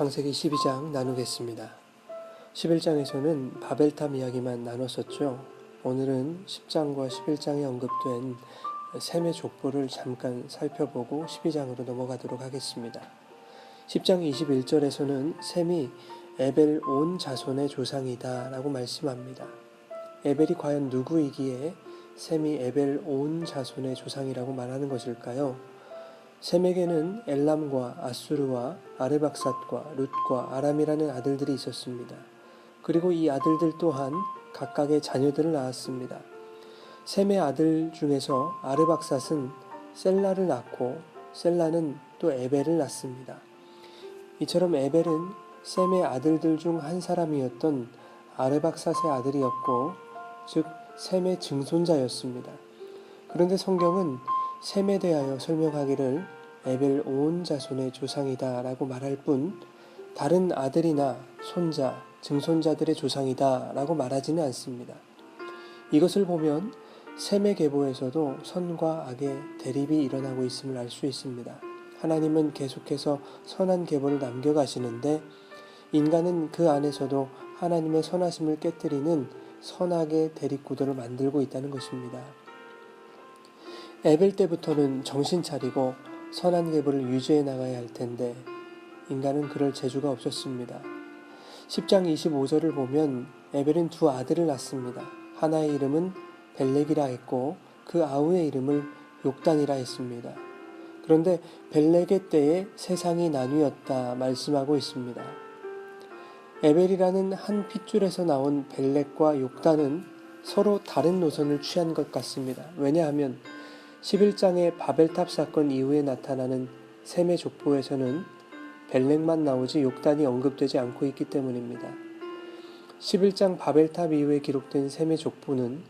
창세기 12장 나누겠습니다. 11장에서는 바벨탑 이야기만 나눴었죠. 오늘은 10장과 11장에 언급된 셈의 족보를 잠깐 살펴보고 12장으로 넘어가도록 하겠습니다. 10장 21절에서는 셈이 에벨 온 자손의 조상이다 라고 말씀합니다. 에벨이 과연 누구이기에 셈이 에벨 온 자손의 조상이라고 말하는 것일까요? 셈에게는 엘람과 아수르와 아르박삿과 룻과 아람이라는 아들들이 있었습니다. 그리고 이 아들들 또한 각각의 자녀들을 낳았습니다. 셈의 아들 중에서 아르박삿은 셀라를 낳고 셀라는 또 에벨을 낳습니다. 이처럼 에벨은 셈의 아들들 중 한 사람이었던 아르박삿의 아들이었고 즉 셈의 증손자였습니다. 그런데 성경은 셈에 대하여 설명하기를 에벨 온 자손의 조상이다 라고 말할 뿐 다른 아들이나 손자, 증손자들의 조상이다 라고 말하지는 않습니다. 이것을 보면 셈의 계보에서도 선과 악의 대립이 일어나고 있음을 알 수 있습니다. 하나님은 계속해서 선한 계보를 남겨가시는데 인간은 그 안에서도 하나님의 선하심을 깨뜨리는 선악의 대립 구도를 만들고 있다는 것입니다. 에벨 때부터는 정신 차리고 선한 계보를 유지해 나가야 할 텐데 인간은 그럴 재주가 없었습니다. 10장 25절을 보면 에벨은 두 아들을 낳습니다. 하나의 이름은 벨렉이라 했고 그 아우의 이름을 욕단이라 했습니다. 그런데 벨렉의 때에 세상이 나뉘었다 말씀하고 있습니다. 에벨이라는 한 핏줄에서 나온 벨렉과 욕단은 서로 다른 노선을 취한 것 같습니다. 왜냐하면 11장의 바벨탑 사건 이후에 나타나는 셈의 족보에서는 벨렉만 나오지 욕단이 언급되지 않고 있기 때문입니다. 11장 바벨탑 이후에 기록된 셈의 족보는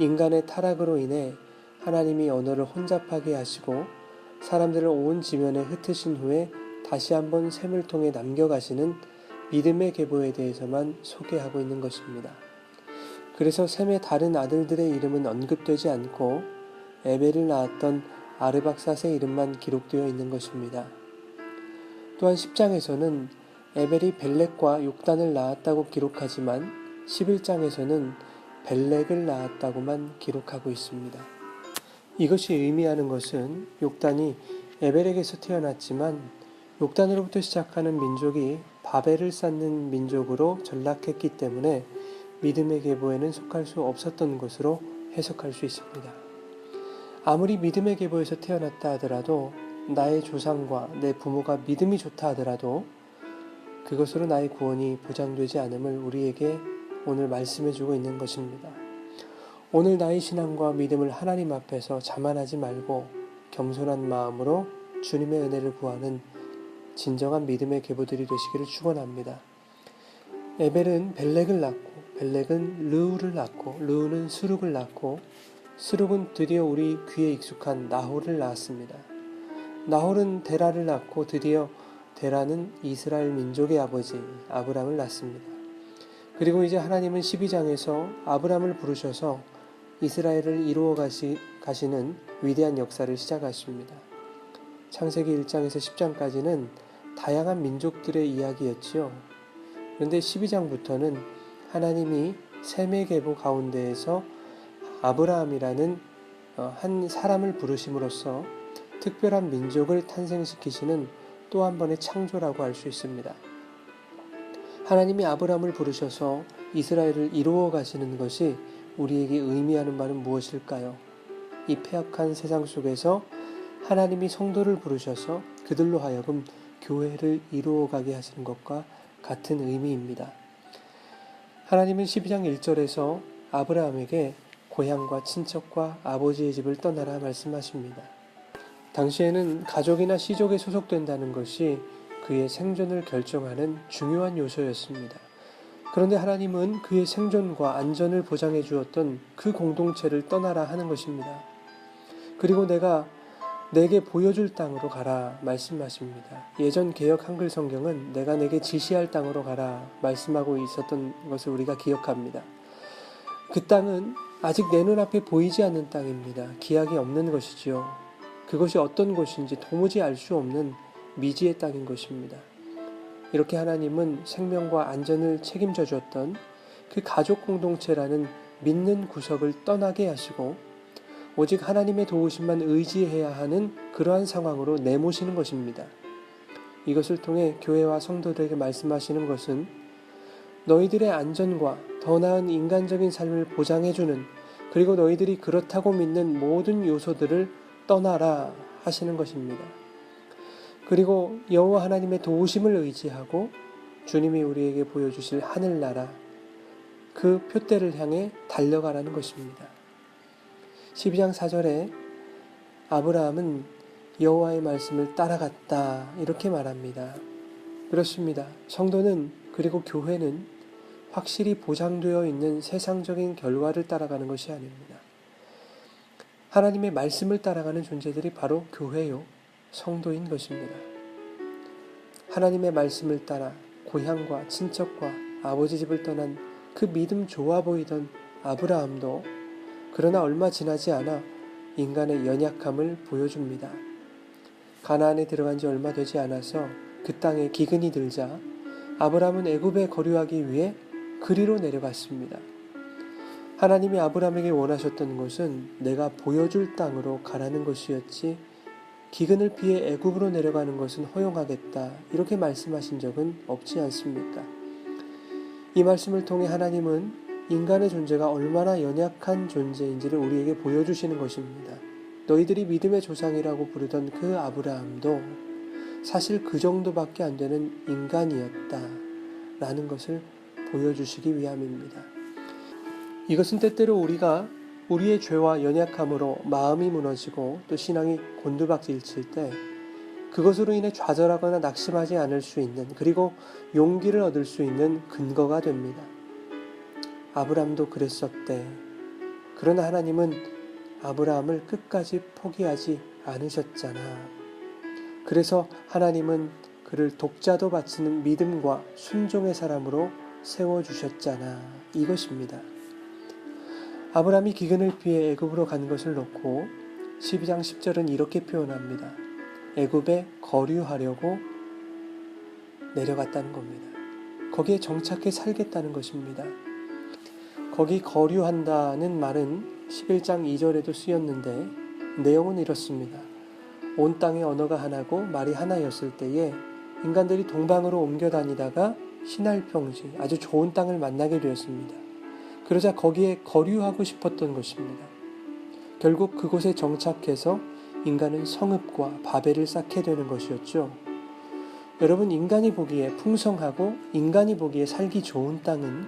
인간의 타락으로 인해 하나님이 언어를 혼잡하게 하시고 사람들을 온 지면에 흩으신 후에 다시 한번 셈을 통해 남겨가시는 믿음의 계보에 대해서만 소개하고 있는 것입니다. 그래서 셈의 다른 아들들의 이름은 언급되지 않고 에벨을 낳았던 아르박삿의 이름만 기록되어 있는 것입니다. 또한 10장에서는 에벨이 벨렉과 욕단을 낳았다고 기록하지만 11장에서는 벨렉을 낳았다고만 기록하고 있습니다. 이것이 의미하는 것은 욕단이 에벨에게서 태어났지만 욕단으로부터 시작하는 민족이 바벨을 쌓는 민족으로 전락했기 때문에 믿음의 계보에는 속할 수 없었던 것으로 해석할 수 있습니다. 아무리 믿음의 계보에서 태어났다 하더라도 나의 조상과 내 부모가 믿음이 좋다 하더라도 그것으로 나의 구원이 보장되지 않음을 우리에게 오늘 말씀해 주고 있는 것입니다. 오늘 나의 신앙과 믿음을 하나님 앞에서 자만하지 말고 겸손한 마음으로 주님의 은혜를 구하는 진정한 믿음의 계보들이 되시기를 축원합니다. 에벨은 벨렉을 낳고 벨렉은 르우를 낳고 르우는 수룩을 낳고 수룩은 드디어 우리 귀에 익숙한 나홀을 낳았습니다. 나홀은 데라를 낳고 드디어 데라는 이스라엘 민족의 아버지 아브람을 낳습니다. 그리고 이제 하나님은 12장에서 아브람을 부르셔서 이스라엘을 이루어 가시, 가시는 위대한 역사를 시작하십니다. 창세기 1장에서 10장까지는 다양한 민족들의 이야기였지요. 그런데 12장부터는 하나님이 계보 가운데에서 아브라함이라는 어, 한 사람을 부르심으로써 특별한 민족을 탄생시키시는 또 한 번의 창조라고 할 수 있습니다. 하나님이 아브라함을 부르셔서 이스라엘을 이루어 가시는 것이 우리에게 의미하는 바는 무엇일까요? 이 폐역한 세상 속에서 하나님이 성도를 부르셔서 그들로 하여금 교회를 이루어 가게 하시는 것과 같은 의미입니다. 하나님은 12장 1절에서 아브라함에게 고향과 친척과 아버지의 집을 떠나라 말씀하십니다. 당시에는 가족이나 시족에 소속된다는 것이 그의 생존을 결정하는 중요한 요소였습니다. 그런데 하나님은 그의 생존과 안전을 보장해 주었던 그 공동체를 떠나라 하는 것입니다. 그리고 내가 내게 보여줄 땅으로 가라 말씀하십니다. 예전 개혁 한글 성경은 내가 내게 지시할 땅으로 가라 말씀하고 있었던 것을 우리가 기억합니다. 그 땅은 아직 내 눈앞에 보이지 않는 땅입니다. 기약이 없는 것이지요. 그것이 어떤 곳인지 도무지 알 수 없는 미지의 땅인 것입니다. 이렇게 하나님은 생명과 안전을 책임져 주었던 그 가족 공동체라는 믿는 구석을 떠나게 하시고 오직 하나님의 도우심만 의지해야 하는 그러한 상황으로 내모시는 것입니다. 이것을 통해 교회와 성도들에게 말씀하시는 것은 너희들의 안전과 더 나은 인간적인 삶을 보장해주는 그리고 너희들이 그렇다고 믿는 모든 요소들을 떠나라 하시는 것입니다. 그리고 여호와 하나님의 도우심을 의지하고 주님이 우리에게 보여주실 하늘나라 그 표대를 향해 달려가라는 것입니다. 12장 4절에 아브라함은 여호와의 말씀을 따라갔다 이렇게 말합니다. 그렇습니다. 성도는 그리고 교회는 확실히 보장되어 있는 세상적인 결과를 따라가는 것이 아닙니다. 하나님의 말씀을 따라가는 존재들이 바로 교회요, 성도인 것입니다. 하나님의 말씀을 따라 고향과 친척과 아버지 집을 떠난 그 믿음 좋아 보이던 아브라함도 그러나 얼마 지나지 않아 인간의 연약함을 보여줍니다. 가나안에 들어간 지 얼마 되지 않아서 그 땅에 기근이 들자 아브라함은 애굽에 거류하기 위해 그리로 내려갔습니다. 하나님이 아브라함에게 원하셨던 것은 내가 보여줄 땅으로 가라는 것이었지 기근을 피해 애굽으로 내려가는 것은 허용하겠다 이렇게 말씀하신 적은 없지 않습니까? 이 말씀을 통해 하나님은 인간의 존재가 얼마나 연약한 존재인지를 우리에게 보여주시는 것입니다. 너희들이 믿음의 조상이라고 부르던 그 아브라함도 사실 그 정도밖에 안 되는 인간이었다. 라는 것을 보여주시기 위함입니다. 이것은 때때로 우리가 우리의 죄와 연약함으로 마음이 무너지고 또 신앙이 곤두박질 칠 때 그것으로 인해 좌절하거나 낙심하지 않을 수 있는 그리고 용기를 얻을 수 있는 근거가 됩니다. 아브람도 그랬었대. 그러나 하나님은 아브라함을 끝까지 포기하지 않으셨잖아. 그래서 하나님은 그를 독자도 바치는 믿음과 순종의 사람으로 세워주셨잖아. 이것입니다. 아브라함이 기근을 피해 애굽으로 간 것을 놓고 12장 10절은 이렇게 표현합니다. 애굽에 거류하려고 내려갔다는 겁니다. 거기에 정착해 살겠다는 것입니다. 거기 거류한다는 말은 11장 2절에도 쓰였는데 내용은 이렇습니다. 온 땅의 언어가 하나고 말이 하나였을 때에 인간들이 동방으로 옮겨 다니다가 신할 평지 아주 좋은 땅을 만나게 되었습니다. 그러자 거기에 거류하고 싶었던 것입니다. 결국 그곳에 정착해서 인간은 성읍과 바벨을 쌓게 되는 것이었죠. 여러분, 인간이 보기에 풍성하고 인간이 보기에 살기 좋은 땅은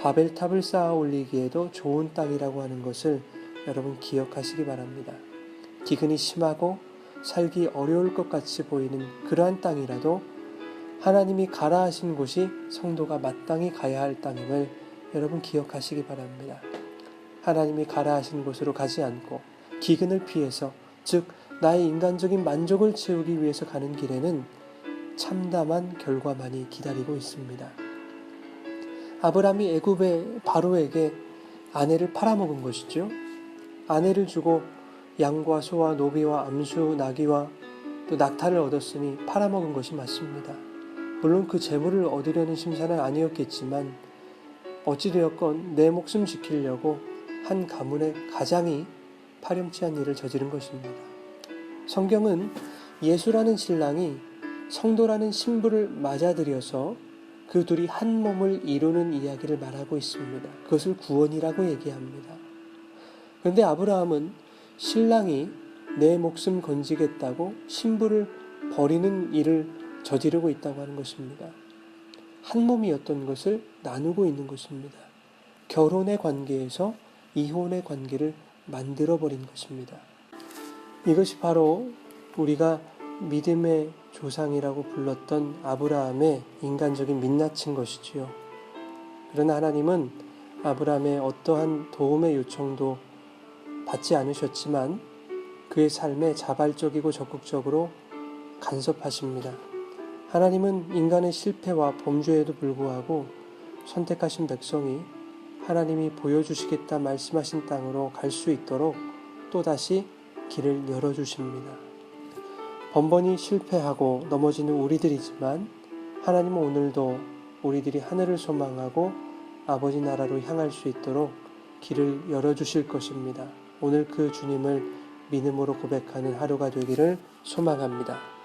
바벨탑을 쌓아 올리기에도 좋은 땅이라고 하는 것을 여러분 기억하시기 바랍니다. 기근이 심하고 살기 어려울 것 같이 보이는 그러한 땅이라도 하나님이 가라 하신 곳이 성도가 마땅히 가야 할 땅임을 여러분 기억하시기 바랍니다. 하나님이 가라 하신 곳으로 가지 않고 기근을 피해서 즉 나의 인간적인 만족을 채우기 위해서 가는 길에는 참담한 결과만이 기다리고 있습니다. 아브라함이 애굽의 바로에게 아내를 팔아먹은 것이죠. 아내를 주고 양과 소와 노비와 암수 나귀와 또 낙타를 얻었으니 팔아먹은 것이 맞습니다. 물론 그 재물을 얻으려는 심사는 아니었겠지만 어찌되었건 내 목숨 지키려고 한 가문의 가장이 파렴치한 일을 저지른 것입니다. 성경은 예수라는 신랑이 성도라는 신부를 맞아들여서 그 둘이 한 몸을 이루는 이야기를 말하고 있습니다. 그것을 구원이라고 얘기합니다. 그런데 아브라함은 신랑이 내 목숨 건지겠다고 신부를 버리는 일을 저지르고 있다고 하는 것입니다. 한 몸이었던 것을 나누고 있는 것입니다. 결혼의 관계에서 이혼의 관계를 만들어버린 것입니다. 이것이 바로 우리가 믿음의 조상이라고 불렀던 아브라함의 인간적인 민낯인 것이지요. 그러나 하나님은 아브라함의 어떠한 도움의 요청도 받지 않으셨지만 그의 삶에 자발적이고 적극적으로 간섭하십니다. 하나님은 인간의 실패와 범죄에도 불구하고 선택하신 백성이 하나님이 보여주시겠다 말씀하신 땅으로 갈 수 있도록 또다시 길을 열어주십니다. 번번이 실패하고 넘어지는 우리들이지만 하나님은 오늘도 우리들이 하늘을 소망하고 아버지 나라로 향할 수 있도록 길을 열어주실 것입니다. 오늘 그 주님을 믿음으로 고백하는 하루가 되기를 소망합니다.